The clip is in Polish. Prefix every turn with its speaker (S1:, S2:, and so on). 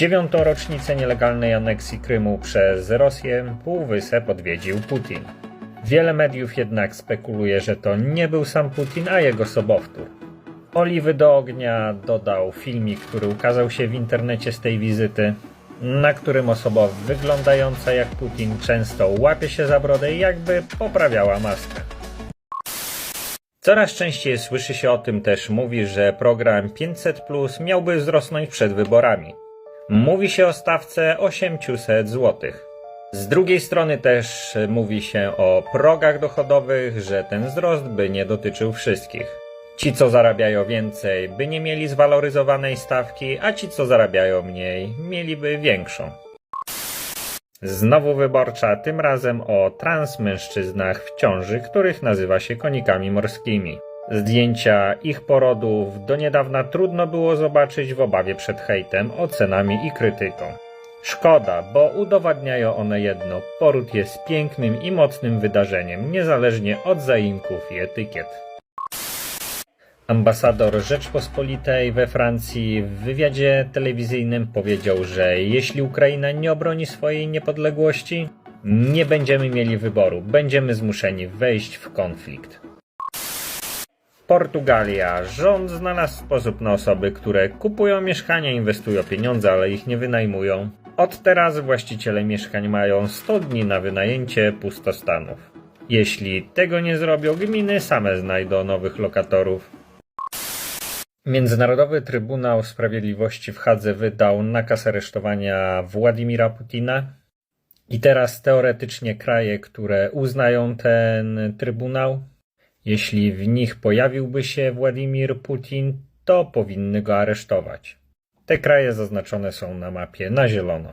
S1: dziewiątą rocznicę nielegalnej aneksji Krymu przez Rosję Półwysep odwiedził Putin. Wiele mediów jednak spekuluje, że to nie był sam Putin, a jego sobowtór. Oliwy do ognia dodał filmik, który ukazał się w internecie z tej wizyty, na którym osoba wyglądająca jak Putin często łapie się za brodę i jakby poprawiała maskę. Coraz częściej słyszy się o tym też mówi, że program 500 Plus miałby wzrosnąć przed wyborami. Mówi się o stawce 800 zł. Z drugiej strony też mówi się o progach dochodowych, że ten wzrost by nie dotyczył wszystkich. Ci, co zarabiają więcej, by nie mieli zwaloryzowanej stawki, a ci, co zarabiają mniej, mieliby większą. Znowu wyborcza, tym razem o transmężczyznach w ciąży, których nazywa się konikami morskimi. Zdjęcia ich porodów do niedawna trudno było zobaczyć w obawie przed hejtem, ocenami i krytyką. Szkoda, bo udowadniają one jedno: poród jest pięknym i mocnym wydarzeniem, niezależnie od zaimków i etykiet. Ambasador Rzeczpospolitej we Francji w wywiadzie telewizyjnym powiedział, że jeśli Ukraina nie obroni swojej niepodległości, nie będziemy mieli wyboru, będziemy zmuszeni wejść w konflikt. Portugalia. Rząd znalazł sposób na osoby, które kupują mieszkania, inwestują pieniądze, ale ich nie wynajmują. Od teraz właściciele mieszkań mają 100 dni na wynajęcie pustostanów. Jeśli tego nie zrobią, gminy same znajdą nowych lokatorów. Międzynarodowy Trybunał Sprawiedliwości w Hadze wydał nakaz aresztowania Władimira Putina. I teraz teoretycznie kraje, które uznają ten trybunał, jeśli w nich pojawiłby się Władimir Putin, to powinny go aresztować. Te kraje zaznaczone są na mapie na zielono.